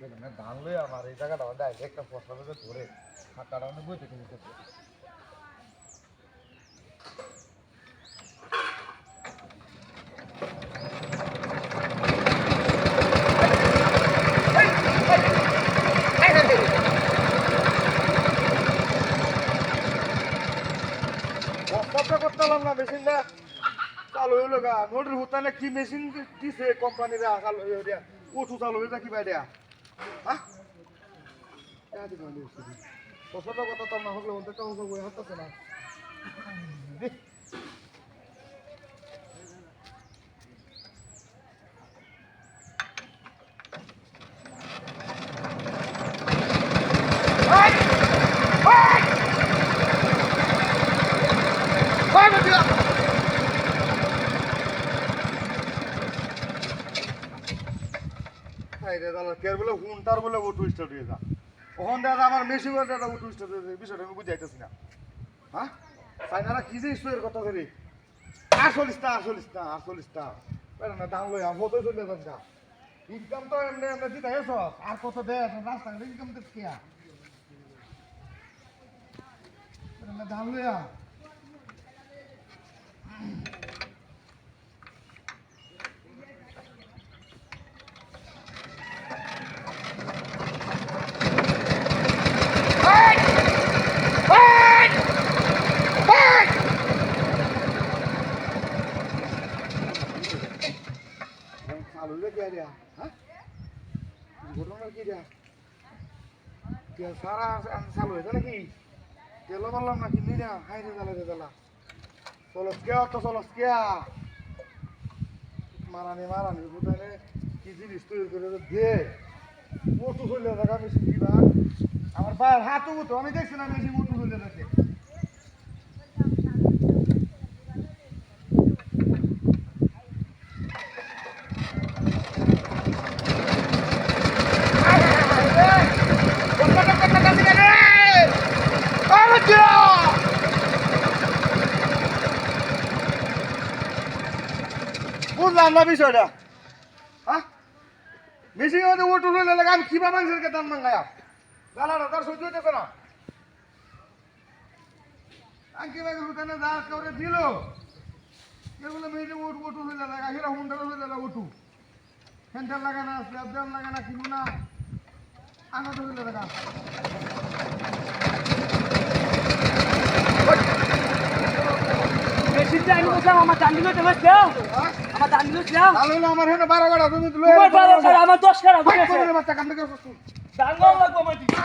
দেখুন লই আমার এই জায়গাটা একটা ফসল ধরে ফাঁকাটা অনেক বইতে কিনে করছে না চালু হইল গা। নোটের হুতানে কি মেশিন দিছে কোম্পানিরা চালু দিয়া উঠু চালু হয়ে যা কি বাই দেয়া বস্তাটা কথা তো না হলে ওদের কাউ বই হাঁটতেছে না দেখ। হাই রে দাদা কের বলে হুনটার বলে উঠু স্টার্ট হয়ে যা। ওখান দাদা আমার মেশিন করে দাদা উঠু স্টার্ট হয়ে বিষয়টা আমি বুঝাইতেছি না। হ্যাঁ? চাইনারা কি যে স্টোরের কথা করি আটচল্লিশটা আটচল্লিশটা আটচল্লিশটা বেড়া না, দাম লই আমি চলে যান গা ইনকাম তো এমনি এমনি দিতে গেছ আর কত দেয় রাস্তাঘাটে ইনকাম বেড়া না, দাম লইয়া। চালু রে কে রে হ্যাঁ ঘটনা কি রে কে সারা চালু হয়েছে নাকি? তেল বললাম নাকি নিরা হাই রে দালা রে দালা চলো কে তো চলো কে মারানি মারানি বুঝানে কি জিনিস তৈরি করে দে। মোটু চলে দেখা বেশি দিবা আমার পায়ের হাত উঠো, আমি দেখছি না বেশি মোটু চলে দেখে বুঝলাম না বিষয়টা। হ্যাঁ? বেশি হতে ওটু হইলে লাগে আমি কিবা মানুষের দাম মাঙ্গায়া গালাটা তার সহ্য হইতেছে না। আঙ্কি বাগে হুতানে যা করে দিল। এগুলো মেয়েটে ওট ওটু হইলে লাগা হিরা হুন্ডার হইলে লাগা ওটু হ্যান্ডেল লাগানা স্ল্যাব দেন লাগানা কিনু না। আনাতে হইলে লাগা মেশিনটা আমি বলছিলাম আমার লইতে বসলাম হ্যাঁ? আমার দান্ডি লইছিলাম তাহলে আমার হেনে বারো গাড়া তুমি আমার দাঙ্গল লাগবো আমার দিকে